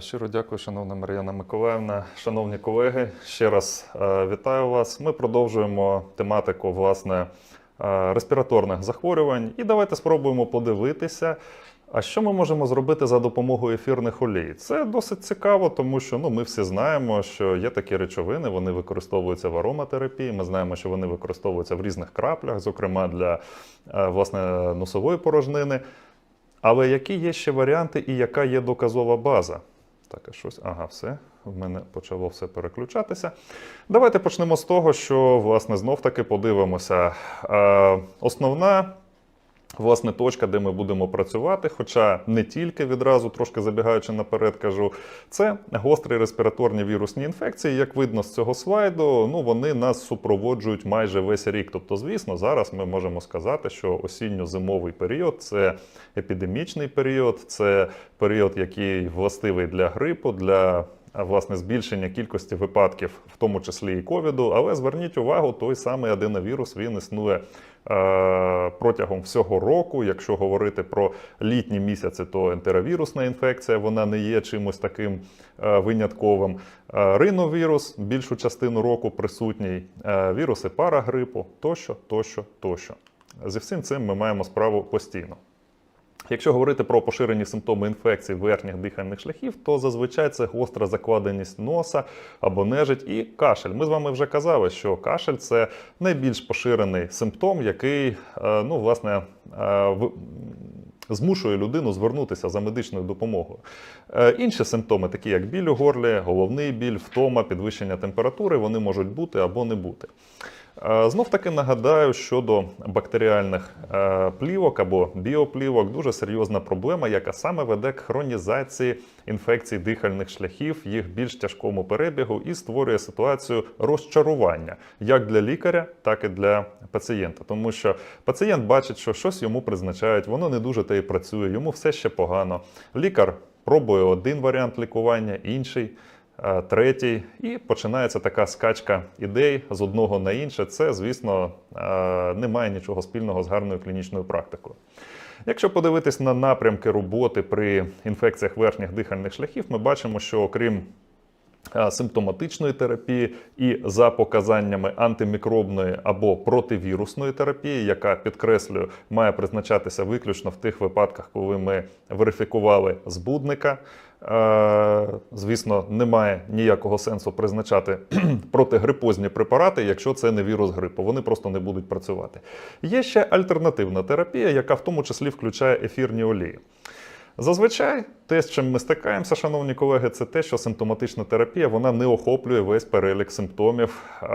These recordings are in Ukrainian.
Щиро дякую, шановна Мар'яна Миколаївна. Шановні колеги, ще раз е, вітаю вас. Ми продовжуємо тематику власне е, респіраторних захворювань. І давайте спробуємо подивитися. А що ми можемо зробити за допомогою ефірних олій? Це досить цікаво, тому що ну, ми всі знаємо, що є такі речовини, вони використовуються в ароматерапії. Ми знаємо, що вони використовуються в різних краплях, зокрема для е, власне носової порожнини. Але які є ще варіанти і яка є доказова база? Так, а щось. Ага, все. В мене почало все переключатися. Давайте почнемо з того, що власне знов таки подивимося. Е, основна. Власне, точка, де ми будемо працювати, хоча не тільки відразу, трошки забігаючи наперед, кажу, це гострі респіраторні вірусні інфекції. Як видно з цього слайду, ну вони нас супроводжують майже весь рік. Тобто, звісно, зараз ми можемо сказати, що осінньо-зимовий період це епідемічний період, це період, який властивий для грипу, для власне збільшення кількості випадків, в тому числі і ковіду. Але зверніть увагу, той самий аденовірус він існує протягом всього року. Якщо говорити про літні місяці, то ентеровірусна інфекція вона не є чимось таким е, винятковим. Е, Риновірус більшу частину року присутній, е, віруси парагрипу тощо, тощо, тощо. Зі всім цим ми маємо справу постійно. Якщо говорити про поширені симптоми інфекцій верхніх дихальних шляхів, то зазвичай це гостра закладеність носа або нежить і кашель. Ми з вами вже казали, що кашель це найбільш поширений симптом, який е, ну, власне, е, змушує людину звернутися за медичною допомогою. Е, Інші симптоми, такі як біль у горлі, головний біль, втома, підвищення температури, вони можуть бути або не бути. Е, Знов таки нагадаю щодо бактеріальних е, плівок або біоплівок, дуже серйозна проблема, яка саме веде к хронізації інфекцій дихальних шляхів, їх більш тяжкому перебігу і створює ситуацію розчарування як для лікаря, так і для пацієнта. Тому що пацієнт бачить, що щось йому призначають, воно не дуже та й працює, йому все ще погано. Лікар пробує один варіант лікування, інший третій, і починається така скачка ідей з одного на інше. Це, звісно, е, не має нічого спільного з гарною клінічною практикою. Якщо подивитись на напрямки роботи при інфекціях верхніх дихальних шляхів, ми бачимо, що окрім е, симптоматичної терапії і за показаннями антимікробної або противірусної терапії, яка підкреслюю, має призначатися виключно в тих випадках, коли ми верифікували збудника. Е, Звісно, немає ніякого сенсу призначати протигрипозні препарати, якщо це не вірус грипу. Вони просто не будуть працювати. Є ще альтернативна терапія, яка в тому числі включає ефірні олії. Зазвичай те, з чим ми стикаємося, шановні колеги, це те, що симптоматична терапія вона не охоплює весь перелік симптомів, е,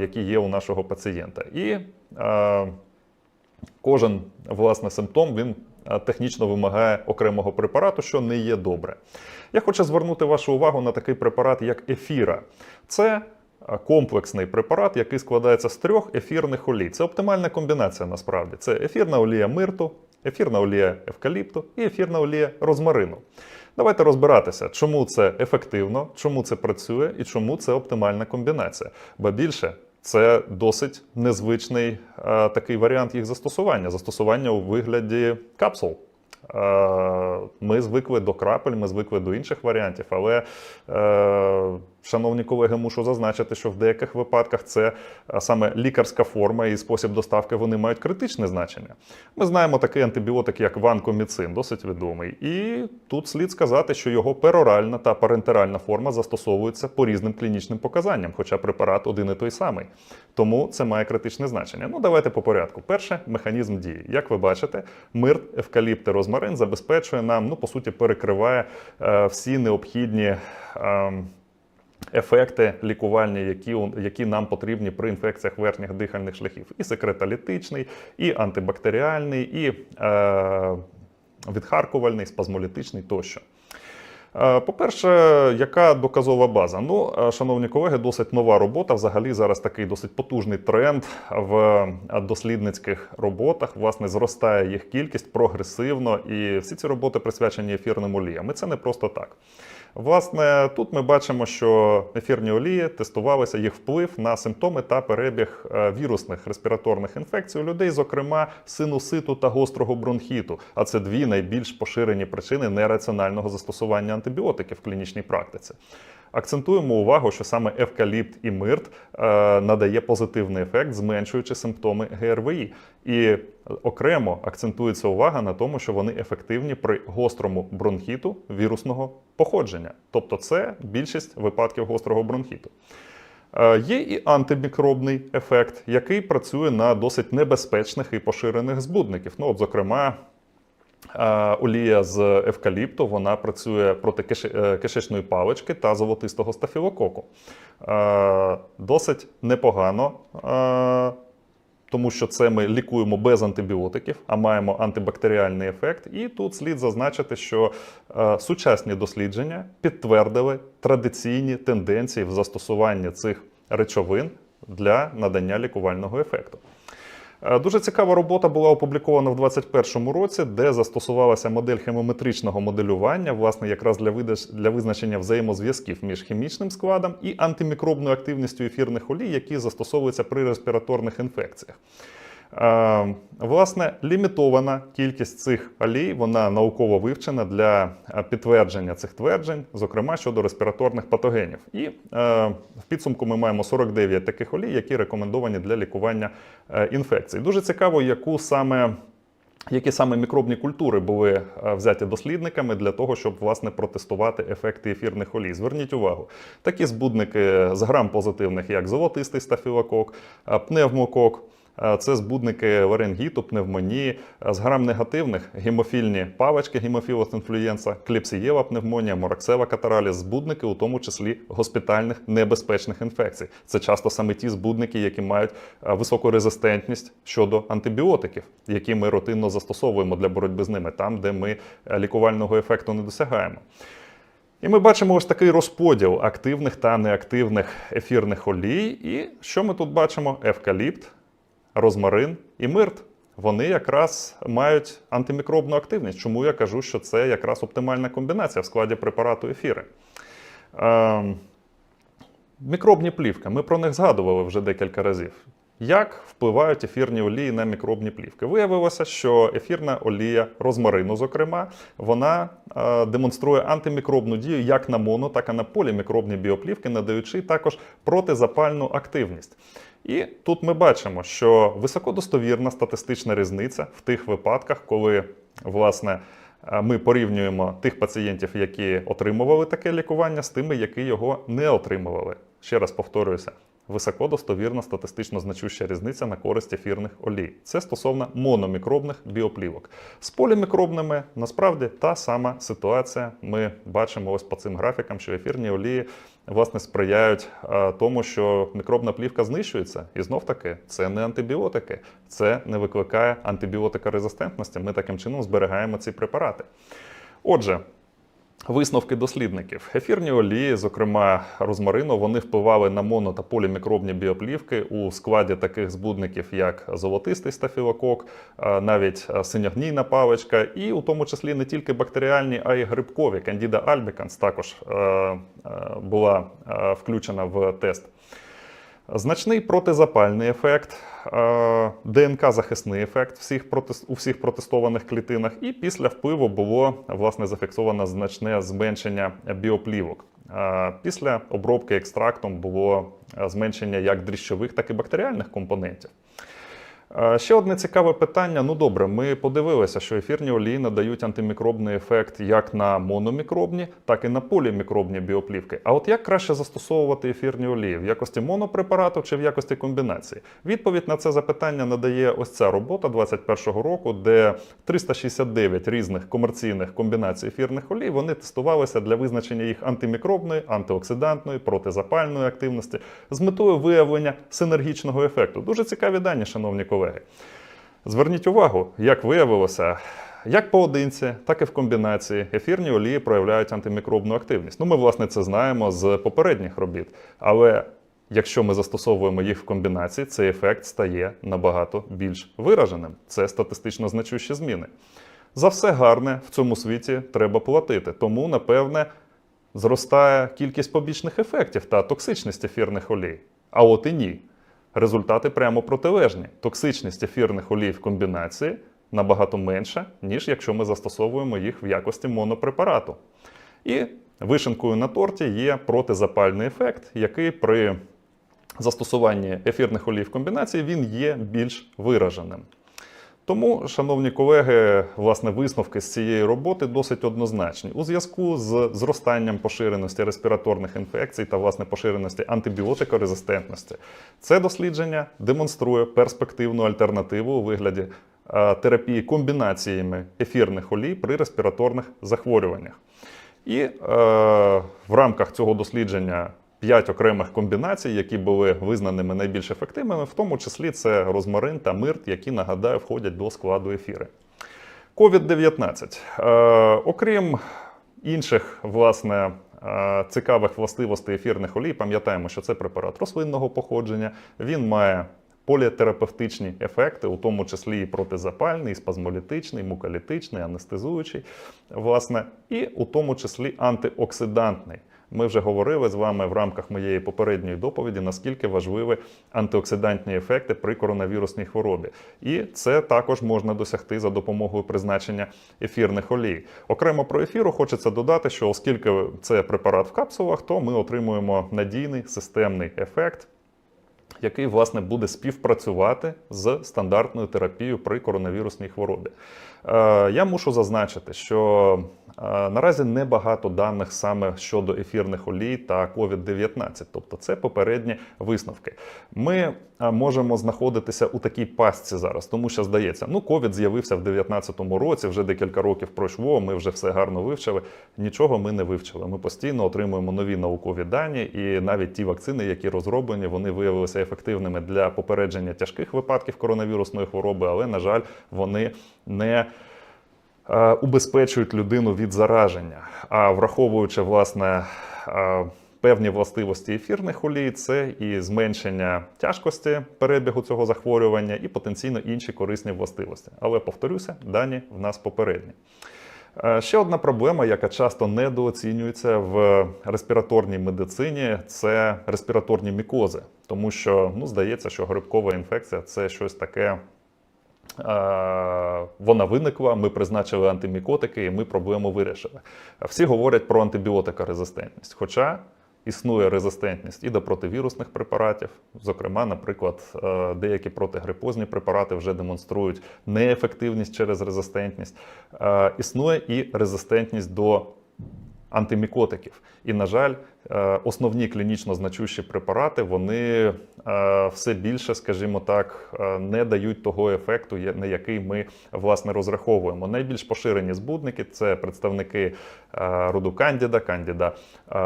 які є у нашого пацієнта. І е, кожен власне симптом він технічно вимагає окремого препарату, що не є добре. Я хочу звернути вашу увагу на такий препарат, як ефіра. Це комплексний препарат, який складається з трьох ефірних олій. Це оптимальна комбінація насправді. Це ефірна олія мирту, ефірна олія евкаліпту і ефірна олія розмарину. Давайте розбиратися, чому це ефективно, чому це працює і чому це оптимальна комбінація. Ба більше це досить незвичний е, такий варіант їх застосування. Застосування у вигляді капсул. Е, Ми звикли до крапель, ми звикли до інших варіантів, але, е, шановні колеги, мушу зазначити, що в деяких випадках це саме лікарська форма і спосіб доставки вони мають критичне значення. Ми знаємо такий антибіотик, як ванкоміцин, досить відомий. І тут слід сказати, що його пероральна та парентеральна форма застосовуються по різним клінічним показанням, хоча препарат один і той самий. Тому це має критичне значення. Ну, давайте по порядку. Перше механізм дії. Як ви бачите, мирт, евкаліпт і розмарин забезпечує нам, ну, по суті, перекриває е, всі необхідні. Е, Ефекти лікувальні, які, які нам потрібні при інфекціях верхніх дихальних шляхів, і секретолітичний, і антибактеріальний, і е, відхаркувальний, спазмолітичний тощо. Е, По-перше, яка доказова база? Ну, е, шановні колеги, досить нова робота. Взагалі зараз такий досить потужний тренд в е, дослідницьких роботах. Власне, зростає їх кількість прогресивно, і всі ці роботи присвячені ефірним оліям. І це не просто так. Власне, тут ми бачимо, що ефірні олії тестувалися їх вплив на симптоми та перебіг е, вірусних респіраторних інфекцій у людей, зокрема синуситу та гострого бронхіту. А це дві найбільш поширені причини нераціонального застосування антибіотиків в клінічній практиці. Акцентуємо увагу, що саме евкаліпт і мирт е, надає позитивний ефект, зменшуючи симптоми ГРВІ. І окремо акцентується увага на тому, що вони ефективні при гострому бронхіту вірусного походження. Тобто, це більшість випадків гострого бронхіту. Е, Є і антимікробний ефект, який працює на досить небезпечних і поширених збудників. Ну, от, зокрема, олія з евкаліпту вона працює проти е, кишечної палички та золотистого стафілококу. Досить непогано. Тому що це ми лікуємо без антибіотиків, а маємо антибактеріальний ефект. І тут слід зазначити, що е, сучасні дослідження підтвердили традиційні тенденції в застосуванні цих речовин для надання лікувального ефекту. Е, Дуже цікава робота була опублікована в 2021 році, де застосувалася модель хемометричного моделювання, власне, якраз для, для визначення взаємозв'язків між хімічним складом і антимікробною активністю ефірних олій, які застосовуються при респіраторних інфекціях. Е, Власне, лімітована кількість цих олій, вона науково вивчена для е, підтвердження цих тверджень, зокрема щодо респіраторних патогенів. І е, в підсумку ми маємо 49 таких олій, які рекомендовані для лікування інфекцій. Дуже цікаво, яку саме. Які саме мікробні культури були взяті дослідниками для того, щоб власне протестувати ефекти ефірних олій? Зверніть увагу, такі збудники з грам позитивних, як золотистий стафілокок, пневмокок, це збудники ларингіту, пневмонії, е, з грам негативних гемофільні павички, гемофілос інфлюєнса, кліпсієва пневмонія, мораксева катараліз, збудники, у тому числі госпітальних небезпечних інфекцій. Це часто саме ті збудники, які мають е, високу резистентність щодо антибіотиків, які ми рутинно застосовуємо для боротьби з ними, там, де ми е, лікувального ефекту не досягаємо. І ми бачимо ось такий розподіл активних та неактивних ефірних олій. І що ми тут бачимо? Евкаліпт, розмарин і мирт. Вони якраз мають антимікробну активність. Чому я кажу, що це якраз оптимальна комбінація в складі препарату ефіри. Ем, Мікробні плівки. Ми про них згадували вже декілька разів. Як впливають ефірні олії на мікробні плівки? Виявилося, що ефірна олія розмарину, зокрема, вона е, демонструє антимікробну дію як на моно, так і на полімікробні біоплівки, надаючи також протизапальну активність. І тут ми бачимо, що високодостовірна статистична різниця в тих випадках, коли власне е, ми порівнюємо тих пацієнтів, які отримували таке лікування, з тими, які його не отримували. Ще раз повторююся. Високодостовірна статистично значуща різниця на користь ефірних олій. Це стосовно мономікробних біоплівок. З полімікробними насправді та сама ситуація. Ми бачимо ось по цим графікам, що ефірні олії власне сприяють тому, що мікробна плівка знищується. І знов таки це не антибіотики, це не викликає антибіотикорезистентності. Ми таким чином зберігаємо ці препарати. Отже. Висновки дослідників. Ефірні олії, зокрема розмарину, вони впливали на моно та полімікробні біоплівки у складі таких збудників, як золотистий стафілокок, е, навіть е, синягнійна паличка, і у тому числі не тільки бактеріальні, а й грибкові. Кандіда альбіканс також е, була включена в тест. Значний протизапальний ефект, е, ДНК-захисний ефект всіх у всіх протестованих клітинах, і після впливу було власне зафіксовано значне зменшення біоплівок. Е, Після обробки екстрактом було е, зменшення як дріщових, так і бактеріальних компонентів. Е, Ще одне цікаве питання. Ну добре, ми подивилися, що ефірні олії надають антимікробний ефект як на мономікробні, так і на полімікробні біоплівки. А от як краще застосовувати ефірні олії в якості монопрепарату чи в якості комбінації? Відповідь на це запитання надає ось ця робота 2021 року, де 369 різних комерційних комбінацій ефірних олій вони тестувалися для визначення їх антимікробної, антиоксидантної, протизапальної активності з метою виявлення синергічного ефекту. Дуже цікаві дані, шановні колеги. Зверніть увагу, як виявилося, як поодинці, так і в комбінації ефірні олії проявляють антимікробну активність. Ну, ми, власне, це знаємо з попередніх робіт. Але якщо ми застосовуємо їх в комбінації, цей ефект стає набагато більш вираженим. Це статистично значущі зміни. За все гарне в цьому світі треба платити. Тому, напевне, зростає кількість побічних ефектів та токсичність ефірних олій. А от і ні. Результати прямо протилежні. Токсичність ефірних олій в комбінації набагато менша, ніж якщо ми застосовуємо їх в якості монопрепарату. І вишенкою на торті є протизапальний ефект, який при застосуванні ефірних олій в комбінації він є більш вираженим. Тому, шановні колеги, власне, висновки з цієї роботи досить однозначні. У зв'язку з зростанням поширеності респіраторних інфекцій та власне поширеності антибіотикорезистентності, це дослідження демонструє перспективну альтернативу у вигляді терапії комбінаціями ефірних олій при респіраторних захворюваннях. І е, в рамках цього дослідження п'ять окремих комбінацій, які були визнаними найбільш ефективними, в тому числі це розмарин та мирт, які нагадаю входять до складу ефіри. COVID-19. Е, окрім інших, власне, е, цікавих властивостей ефірних олій, пам'ятаємо, що це препарат рослинного походження. Він має політерапевтичні ефекти, у тому числі і протизапальний, і спазмолітичний, муколітичний, анестезуючий, власне, і у тому числі антиоксидантний. Ми вже говорили з вами в рамках моєї попередньої доповіді, наскільки важливі антиоксидантні ефекти при коронавірусній хворобі. І це також можна досягти за допомогою призначення ефірних олій. Окремо про ефіру хочеться додати, що оскільки це препарат в капсулах, то ми отримуємо надійний системний ефект. Який власне буде співпрацювати з стандартною терапією при коронавірусній хворобі. Е, я мушу зазначити, що наразі небагато даних саме щодо ефірних олій та COVID-19, тобто це попередні висновки. Ми можемо знаходитися у такій пастці зараз, тому що здається, ну ковід з'явився в 2019 році, вже декілька років пройшло. Ми вже все гарно вивчили. Нічого ми не вивчили. Ми постійно отримуємо нові наукові дані, і навіть ті вакцини, які розроблені, вони виявилися ефективними для попередження тяжких випадків коронавірусної хвороби, але на жаль, вони не убезпечують людину від зараження. А враховуючи власне. е, Певні властивості ефірних олій це і зменшення тяжкості перебігу цього захворювання, і потенційно інші корисні властивості. Але повторюся, дані в нас попередні. Е, Ще одна проблема, яка часто недооцінюється в респіраторній медицині, це респіраторні мікози, тому що ну, здається, що грибкова інфекція це щось таке. Е, Вона виникла, ми призначили антимікотики, і ми проблему вирішили. Всі говорять про антибіотикорезистентність, хоча існує резистентність і до противірусних препаратів. Зокрема, наприклад, е, деякі протигрипозні препарати вже демонструють неефективність через резистентність. Е, Існує і резистентність до антимікотиків. І, на жаль, е, основні клінічно значущі препарати вони е, все більше, скажімо так, е, не дають того ефекту, на який ми власне розраховуємо. Найбільш поширені збудники це представники роду Кандіда, Кандіда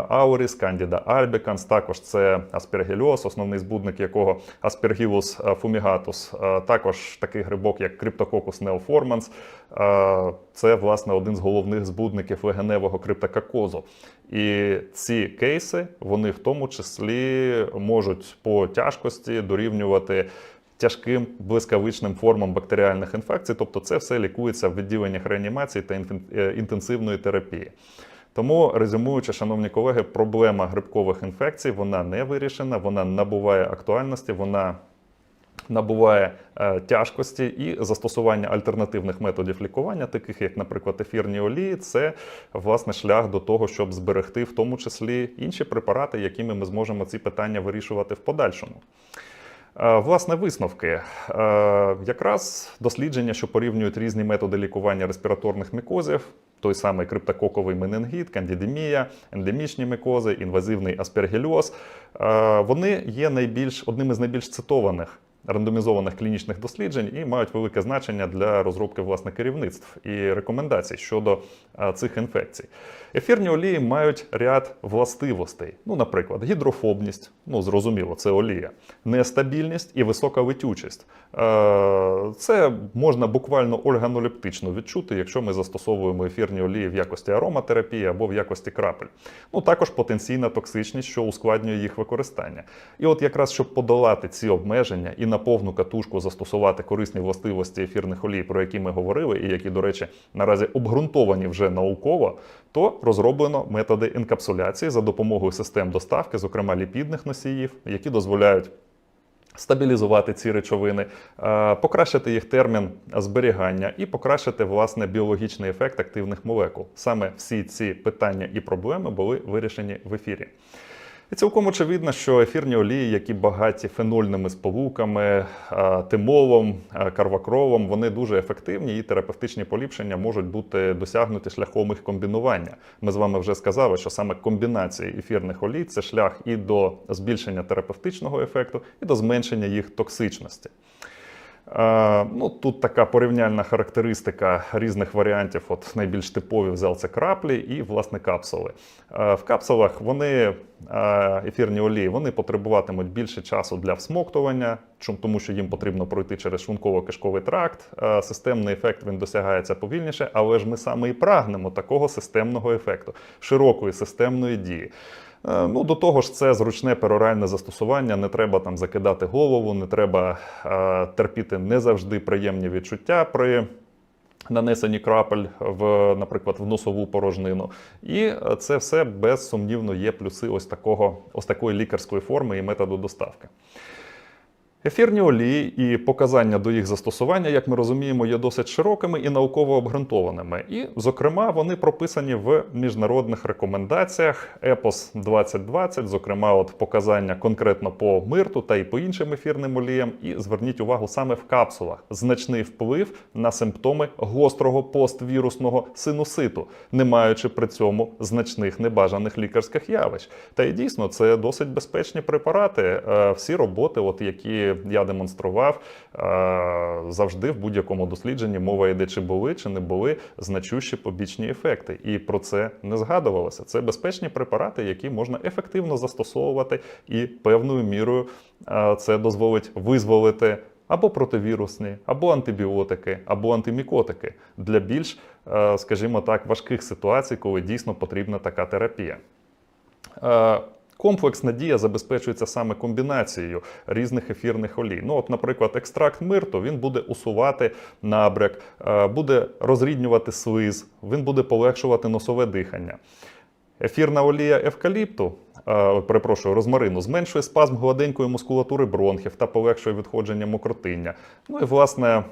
ауріс, Кандіда альбіканс. Також це аспергіліоз, основний збудник якого аспергілус фумігатус. Також такий грибок, як neoformans. Е, Це власне один з головних збудників легеневого криптококозу. І ці кейси вони в тому числі можуть по тяжкості дорівнювати тяжким блискавичним формам бактеріальних інфекцій. Тобто, це все лікується в відділеннях реанімації та е, інтенсивної терапії. Тому, резюмуючи, шановні колеги, проблема грибкових інфекцій вона не вирішена, вона набуває актуальності, вона набуває е, тяжкості і застосування альтернативних методів лікування, таких як, наприклад, ефірні олії, це власне шлях до того, щоб зберегти в тому числі інші препарати, якими ми зможемо ці питання вирішувати в подальшому. Е, Власне, висновки. Е, Якраз дослідження, що порівнюють різні методи лікування респіраторних мікозів, той самий криптококовий менингіт, кандідемія, ендемічні мікози, інвазивний аспергільоз, е, вони є найбільш одним із найбільш цитованих рандомізованих клінічних досліджень і мають велике значення для розробки власне керівництв і рекомендацій щодо е, цих інфекцій. Ефірні олії мають ряд властивостей. Ну, наприклад, гідрофобність, ну зрозуміло, це олія, нестабільність і висока витючість. Е, Це можна буквально органолептично відчути, якщо ми застосовуємо ефірні олії в якості ароматерапії або в якості крапель. Ну також потенційна токсичність, що ускладнює їх використання. І от якраз щоб подолати ці обмеження і на повну катушку застосувати корисні властивості ефірних олій, про які ми говорили, і які, до речі, наразі обґрунтовані вже науково, то розроблено методи інкапсуляції за допомогою систем доставки, зокрема ліпідних носіїв, які дозволяють стабілізувати ці речовини, е, покращити їх термін зберігання і покращити власне біологічний ефект активних молекул. Саме всі ці питання і проблеми були вирішені в ефірі. І цілком очевидно, що ефірні олії, які багаті фенольними сполуками, е, тимолом, е, карвакровом, вони дуже ефективні і терапевтичні поліпшення можуть бути досягнуті шляхом їх комбінування. Ми з вами вже сказали, що саме комбінація ефірних олій це шлях і до збільшення терапевтичного ефекту, і до зменшення їх токсичності. Е, Ну, тут така порівняльна характеристика різних варіантів. От найбільш типові взяв це краплі і власне капсули. Е, В капсулах вони е, ефірні олії вони потребуватимуть більше часу для всмоктування, тому, що їм потрібно пройти через шлунково-кишковий тракт. Системний ефект він досягається повільніше, але ж ми саме і прагнемо такого системного ефекту, широкої системної дії. Е, Ну, до того ж, це зручне пероральне застосування. Не треба там закидати голову, не треба е, терпіти не завжди приємні відчуття при нанесенні крапель в, наприклад, в носову порожнину. І е, це все безсумнівно є плюси ось такого, ось такої лікарської форми і методу доставки. Ефірні олії і показання до їх застосування, як ми розуміємо, є досить широкими і науково обґрунтованими. І, зокрема, вони прописані в міжнародних рекомендаціях ЕПОС 2020, зокрема, от показання конкретно по мирту та й по іншим ефірним оліям. І зверніть увагу саме в капсулах. Значний вплив на симптоми гострого поствірусного синуситу, не маючи при цьому значних небажаних лікарських явищ. Та й дійсно це досить безпечні препарати. Е, Всі роботи, от які я демонстрував, е, завжди в будь-якому дослідженні мова йде, чи були, чи не були значущі побічні ефекти. І про це не згадувалося. Це безпечні препарати, які можна ефективно застосовувати, і певною мірою е, це дозволить визволити. Або противірусні, або антибіотики, або антимікотики для більш, е, скажімо так, важких ситуацій, коли дійсно потрібна така терапія. Е, Комплексна дія забезпечується саме комбінацією різних ефірних олій. Ну, от, наприклад, екстракт мирту він буде усувати набряк, е, буде розріднювати слиз, він буде полегшувати носове дихання. Ефірна олія евкаліпту, е, перепрошую, розмарину, зменшує спазм гладенької мускулатури бронхів та полегшує відходження мокротиння. Ну і власне.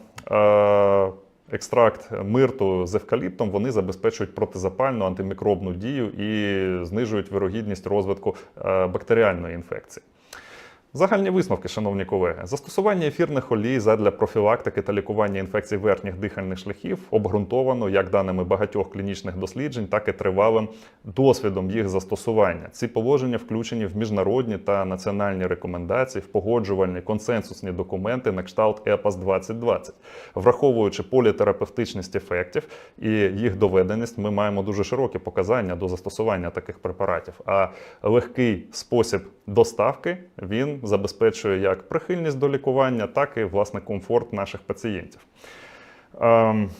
Екстракт мирту з евкаліптом вони забезпечують протизапальну антимікробну дію і знижують вирогідність розвитку е, бактеріальної інфекції. Загальні висновки, шановні колеги, застосування ефірних олій задля профілактики та лікування інфекцій верхніх дихальних шляхів обґрунтовано як даними багатьох клінічних досліджень, так і тривалим досвідом їх застосування. Ці положення включені в міжнародні та національні рекомендації, в погоджувальні консенсусні документи на кшталт ЕПАС 2020. Враховуючи політерапевтичність ефектів і їх доведеність, ми маємо дуже широкі показання до застосування таких препаратів. А легкий спосіб доставки він забезпечує як прихильність до лікування, так і власне комфорт наших пацієнтів. Ем,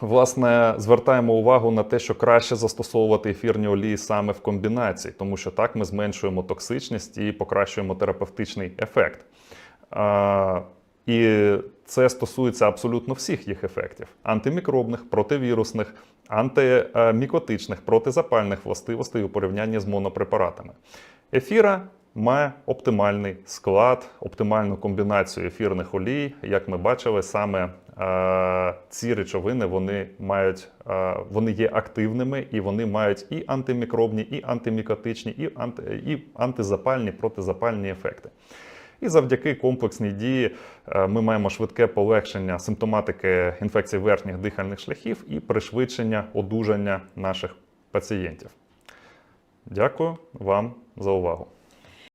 Власне, звертаємо увагу на те, що краще застосовувати ефірні олії саме в комбінації, тому що так ми зменшуємо токсичність і покращуємо терапевтичний ефект. Е, І це стосується абсолютно всіх їх ефектів: антимікробних, противірусних, антимікотичних, протизапальних властивостей у порівнянні з монопрепаратами. Ефіра має оптимальний склад, оптимальну комбінацію ефірних олій. Як ми бачили, саме е, ці речовини вони мають, е, вони є активними і вони мають і антимікробні, і антимікотичні, і, анти, і антизапальні, протизапальні ефекти. І завдяки комплексній дії е, ми маємо швидке полегшення симптоматики інфекцій верхніх дихальних шляхів і пришвидшення одужання наших пацієнтів. Дякую вам за увагу.